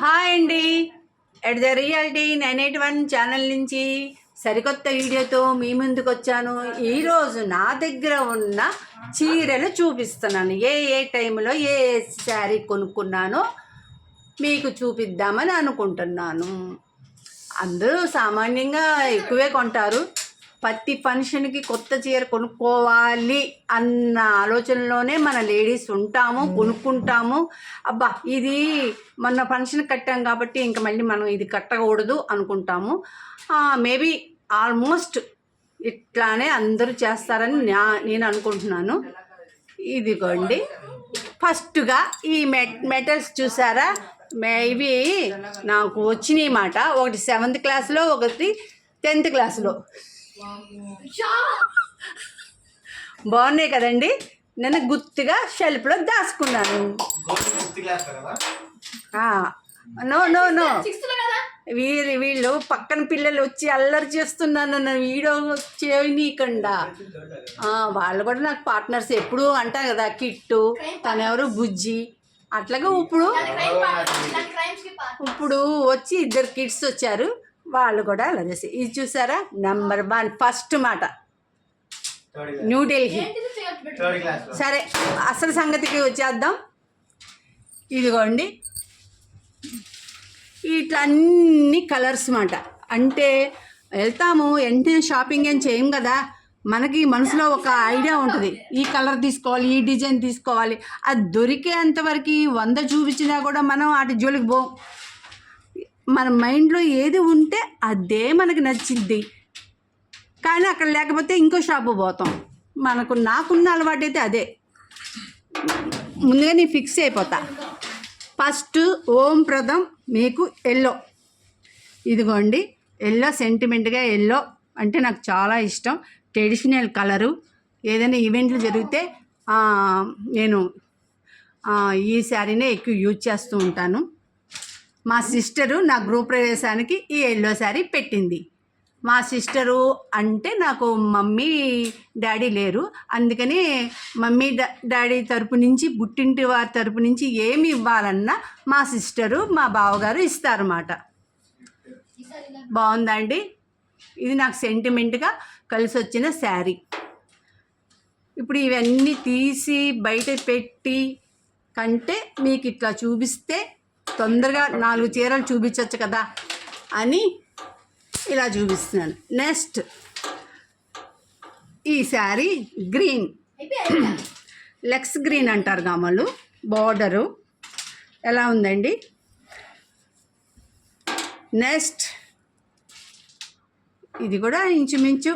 Hi అండి. At the reality nine eight one channel నుంచి సరికొత్త వీడియోతో మీ ముందుకు వచ్చాను. ఈరోజు నా దగ్గర ఉన్న చీరలు చూపిస్తున్నాను. ఏ ఏ టైంలో ఏ ఏ శారీ కొనుక్కున్నానో మీకు చూపిద్దామని అనుకుంటున్నాను. అందరూ సామాన్యంగా ఎక్కువే కొంటారు. ప్రతి ఫంక్షన్కి కొత్త చీర కొనుక్కోవాలి అన్న ఆలోచనలోనే మన లేడీస్ ఉంటాము కొనుక్కుంటాము. అబ్బా ఇది మొన్న ఫంక్షన్ కట్టాం కాబట్టి ఇంకా మళ్ళీ మనం ఇది కట్టకూడదు అనుకుంటాము. మేబీ ఆల్మోస్ట్ ఇట్లానే అందరూ చేస్తారని నా నేను అనుకుంటున్నాను. ఇదిగోండి. ఫస్ట్గా ఈ మెట్ మెటల్స్ చూసారా? మే ఇవి నాకు వచ్చినాయి మాట. ఒకటి సెవెంత్ క్లాస్లో ఒకటి టెన్త్ క్లాస్లో బాగున్నాయి కదండి. నేను గుర్తుగా షెల్ఫ్లో దాచుకున్నాను. గోల్డ్ ఫిఫ్త్ క్లాస్ కదా? ఆ, నో నో నో. సిక్స్త్లో కదా? వీరు వీళ్ళు పక్కన పిల్లలు వచ్చి అల్లరి చేస్తున్నాను నన్ను వీడియో చేయనీయకుండా. ఆ, వాళ్ళు కూడా నాకు పార్ట్నర్స్ ఎప్పుడు అంటారు కదా కిట్టు తనెవరు బుజ్జి. అట్లాగే ఇప్పుడు ఇప్పుడు వచ్చి ఇద్దరు కిడ్స్ వచ్చారు. వాళ్ళు కూడా అలా చేసి. ఇది చూసారా? నెంబర్ వన్ ఫస్ట్ మాట. థర్డ్ న్యూఢిల్లీ సరే అసలు సంగతికి వచ్చేద్దాం. ఇదిగోండి. ఇట్లా అన్ని కలర్స్ మాట. అంటే వెళ్తాము వెంటనే షాపింగ్ ఏం చేయం కదా. మనకి మనసులో ఒక ఐడియా ఉంటుంది. ఈ కలర్ తీసుకోవాలి ఈ డిజైన్ తీసుకోవాలి. అది దొరికేంతవరకు వంద చూపించినా కూడా మనం వాటి జోలికి పోం. మన మైండ్లో ఏది ఉంటే అదే మనకు నచ్చింది కానీ అక్కడ లేకపోతే ఇంకో షాపు పోతాం. మనకు నాకున్న అలవాటు అయితే అదే. ముందుగా నేను ఫిక్స్ అయిపోతా. ఫస్ట్ ఓం ప్రదం మీకు ఎల్లో. ఇదిగోండి ఎల్లో సెంటిమెంట్గా ఎల్లో అంటే నాకు చాలా ఇష్టం. Traditional colour. ఏదైనా ఈవెంట్లు జరిగితే నేను ఈ శారీనే ఎక్కువ యూజ్ చేస్తూ ఉంటాను. మా సిస్టరు నా గృహ ప్రవేశానికి ఈ ఎల్లో శారీ పెట్టింది. మా సిస్టరు అంటే నాకు మమ్మీ డాడీ లేరు. అందుకని మమ్మీ డా- డాడీ తరపు నుంచి పుట్టింటి వారి తరపు నుంచి ఏమి ఇవ్వాలన్నా మా సిస్టరు మా బావగారు ఇస్తారన్నమాట. బాగుందండి ఇది నాకు సెంటిమెంట్గా కలిసి వచ్చిన శారీ. ఇప్పుడు ఇవన్నీ తీసి బయట పెట్టి కంటే మీకు ఇట్లా చూపిస్తే తొందరగా నాలుగు చీరలు చూపించవచ్చు కదా అని ఇలా చూపిస్తున్నాను. నెక్స్ట్ ఈ శారీ గ్రీన్. లెక్స్ గ్రీన్ అంటారు గామలు బార్డరు ఎలా ఉందండి? నెక్స్ట్ ఇది కూడా ఇంచుమించు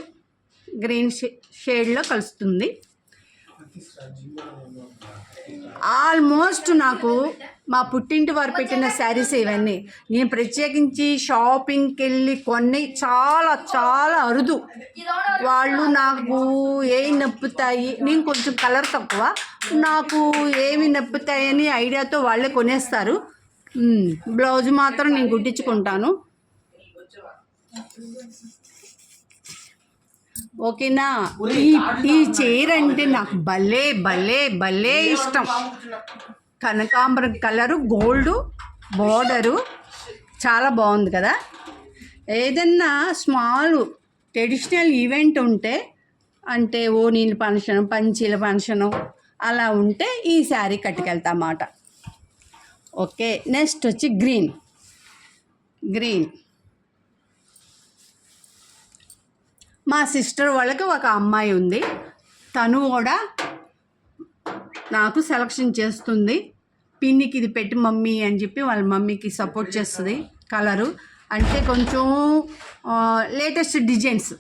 గ్రీన్ షే షేడ్లో కలుస్తుంది. ఆల్మోస్ట్ నాకు మా పుట్టింటి వారు పెట్టిన శారీస్ ఇవన్నీ. నేను ప్రత్యేకించి షాపింగ్కి వెళ్ళి కొన్ని చాలా చాలా అరుదు. వాళ్ళు నాకు ఏమి నప్పుతాయి? నేను కొంచెం కలర్ తక్కువ. నాకు ఏమి నొప్పుతాయని ఐడియాతో వాళ్ళే కొనేస్తారు. బ్లౌజ్ మాత్రం నేను కుట్టించుకుంటాను. ఓకేనా? ఈ ఈ చీర అంటే నాకు భలే భలే భలే ఇష్టం. కనకాంబరం కలరు గోల్డ్ బార్డరు. చాలా బాగుంది కదా? ఏదన్నా స్మాల్ ట్రెడిషనల్ ఈవెంట్ ఉంటే అంటే ఓ నీళ్ళ ఫంక్షన్ పంచీల ఫంక్షను అలా ఉంటే ఈ శారీ కట్టుకెళ్తామాట. ఓకే నెక్స్ట్ వచ్చి గ్రీన్. గ్రీన్. మా సిస్టర్ వాళ్ళకి ఒక అమ్మాయి ఉంది. తను కూడా నాకు సెలక్షన్ చేస్తుంది. పిన్నికి ఇది పెట్టి మమ్మీ అని చెప్పి వాళ్ళ మమ్మీకి సపోర్ట్ చేస్తుంది కలరు. అంటే కొంచెం లేటెస్ట్ డిజైన్స్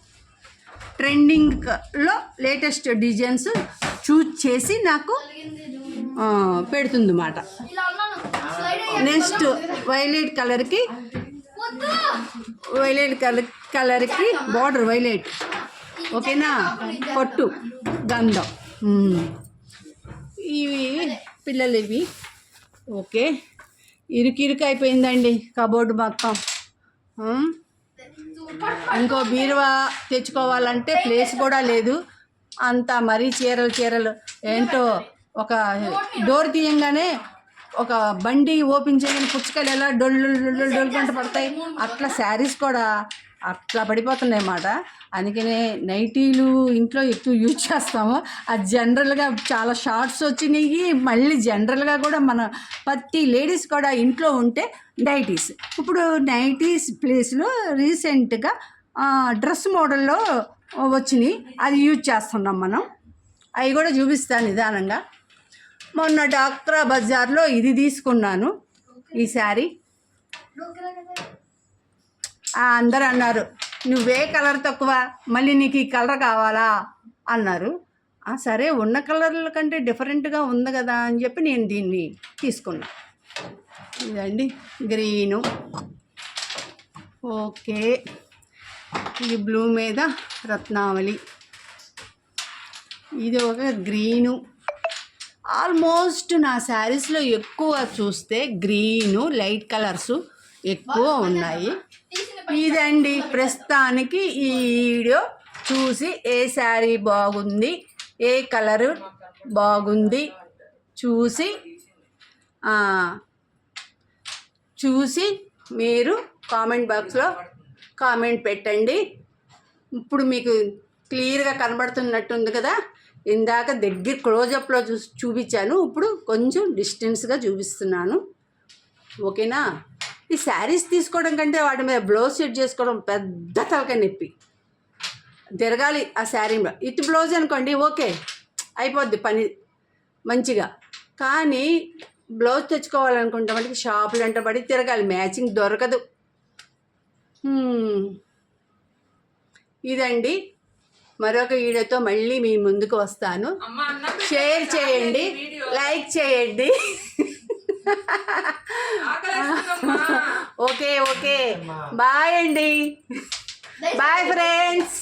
ట్రెండింగ్లో లేటెస్ట్ డిజైన్స్ చూజ్ చేసి నాకు పెడుతుంది అన్నమాట నెక్స్ట్ వైలెట్ కలర్కి వైలెట్ కలర్ కలర్కి బార్డర్ వైలెట్. ఓకేనా? పొట్టు గంధం. ఇవి పిల్లలు ఇవి ఓకే. ఇరుకు ఇరుకు అయిపోయిందండి కబోర్డు మొత్తం. ఇంకో బీరువా తెచ్చుకోవాలంటే ప్లేస్ కూడా లేదు. అంత మరీ చీరలు చీరలు ఏంటో ఒక డోర్ తీయంగానే ఒక బండి ఓపెన్ చేయని పుచ్చకాయలు ఎలా డొల్లు డొల్లు డొల్లు పడతాయి. అట్లా శారీస్ కూడా అట్లా పడిపోతున్నాయి అన్నమాట అందుకనే నైటీలు ఇంట్లో ఎక్కువ యూజ్ చేస్తాము. అది జనరల్గా చాలా షార్ట్స్ వచ్చినాయి. మళ్ళీ జనరల్గా కూడా మన ప్రతి లేడీస్ కూడా ఇంట్లో ఉంటే నైటీస్. ఇప్పుడు నైటీస్ ప్లేస్లో రీసెంట్గా డ్రెస్ మోడల్లో వచ్చినాయి. అది యూజ్ చేస్తున్నాం మనం. అవి కూడా చూపిస్తాను నిదానంగా. మొన్న డాక్రా బజార్లో ఇది తీసుకున్నాను. ఈ శారీ. అందరూ అన్నారు నువ్వే కలర్ తక్కువ మళ్ళీ నీకు ఈ కలర్ కావాలా? అన్నారు. సరే ఉన్న కలర్ల కంటే డిఫరెంట్గా ఉంది కదా అని చెప్పి నేను దీన్ని తీసుకున్నా. ఇదండి గ్రీను. ఓకే. ఇది బ్లూ మీద రత్నావళి. ఇది ఒక గ్రీను. ఆల్మోస్ట్ నా శారీస్లో ఎక్కువ చూస్తే గ్రీను లైట్ కలర్స్. ఎక్కువ ఉన్నాయి. ఇదండి ప్రస్తుతానికి ఈ వీడియో చూసి ఏ శారీ బాగుంది ఏ కలరు బాగుంది చూసి చూసి మీరు కామెంట్ బాక్స్లో కామెంట్ పెట్టండి. ఇప్పుడు మీకు క్లియర్గా కనబడుతున్నట్టుంది కదా. ఇందాక దగ్గర క్లోజప్లో చూ చూపించాను. ఇప్పుడు కొంచెం డిస్టెన్స్గా చూపిస్తున్నాను. ఓకేనా? ఈ శారీస్ తీసుకోవడం కంటే వాటి మీద బ్లౌజ్ సెట్ చేసుకోవడం పెద్ద తలకాయ నొప్పి. తిరగాలి ఆ శారీ మీద. ఇటు బ్లౌజ్ అనుకోండి ఓకే అయిపోద్ది పని మంచిగా. కానీ బ్లౌజ్ తెచ్చుకోవాలనుకుంటే మనకి షాపులు వెంట పడి తిరగాలి. మ్యాచింగ్ దొరకదు. ఇదండి. మరొక వీడియోతో మళ్ళీ మీ ముందుకు వస్తాను. షేర్ చేయండి. లైక్ చేయండి. Okay okay. బాయ్ అండి. Bye friends.